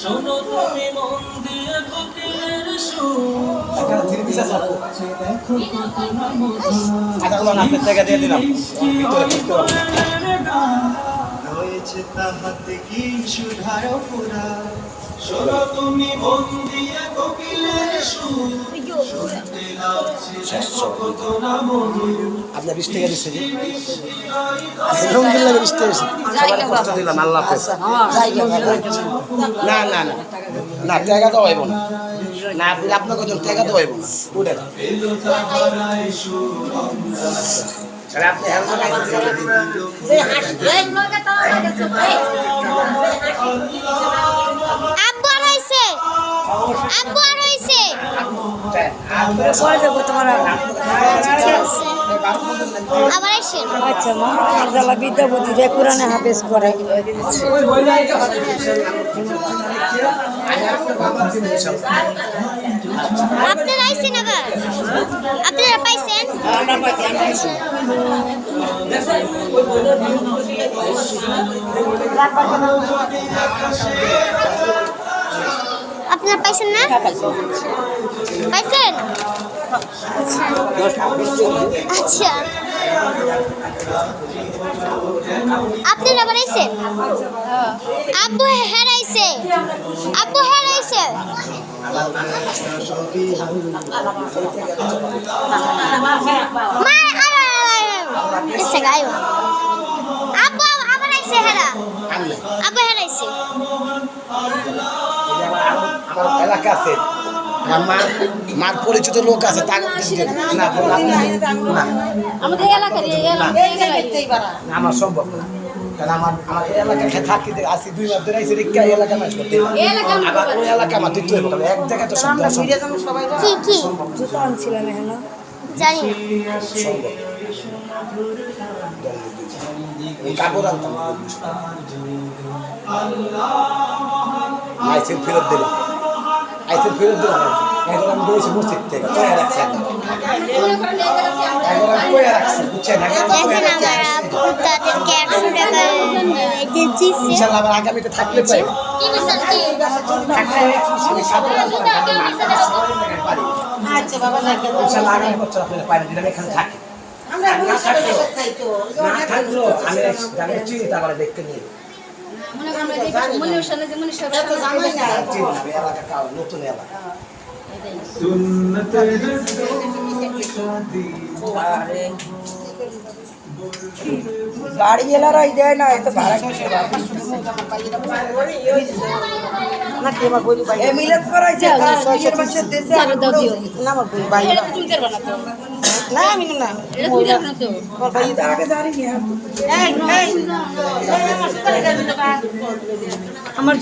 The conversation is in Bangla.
শোনো তুমি মন দিয়ে কোকিলের আচ্ছা। রয়েছে তাহাতে কি সুধার ফুরা শোনো তুমি মন দিয়ে কোকিলের সুর। আপনার বিশ টাকা দিচ্ছে রঙিন বিশ টাকা সবার কষ্ট দিলাম আল্লাহ হাফেজ। না না না। না টাকা তো হইব না। না আপনি আপনার কজন টাকা তো হইব না। তাহলে আপনি হেলমেট পরে দেবো তোমার আচ্ছা মা আফজালা বিদ্যাপতি যে কোরআনে হাফেজ করে। আপনারা আইসেন আবার? আপনারা পাইছেন? আপনারা পাইছেন না? পাইছেন আচ্ছা। আপনারা আবার আইছেন আব্বু হেরাইছে আব্বু হেরাইছে মা এসে গায়ো আব্বু, আবার আইছে হেরা। আব্বু হেরাইছে এলাকা আছে। আমার মার মার পরিচিত লোক আছে তাকে না বলুন না আমাদের এলাকার আমার সম্ভব না। কারণ আমার আমার এলাকায় থাকি আসি দুই মাস ধরে আইসি রেখে এলাকা মাস করতে আবার ওই এলাকা আমার দিতে হবে এক জায়গায় তো সম্ভব। কি কি? জুতো আনছিলেন এখানে? জানি না। কাপড় আনতাম। আইসিল ফেরত দিলাম। আইসিল ফেরত দিলাম এখন আমি বলেছি মসজিদ থেকে কয়ে রাখছি একদম এখন আমি কয়ে রাখছি। বুঝছেন ইনশাল্লাহ আবার আগামীতে থাকলে না পারি আচ্ছা বাবা ইনশাল্লাহ আগামী বছর আপনারা পাইবেন যদি এখানে থাকি। আমরা না থাকলেও না আমি চিনি তারপরে দেখতে নিয়ে জানাই না চিনি আমি এলাকা কাউ নতুন এলাকা। বাড়ি এলারাই দেয় না এত ভাড়া না আমার ভাই না আমি না আমার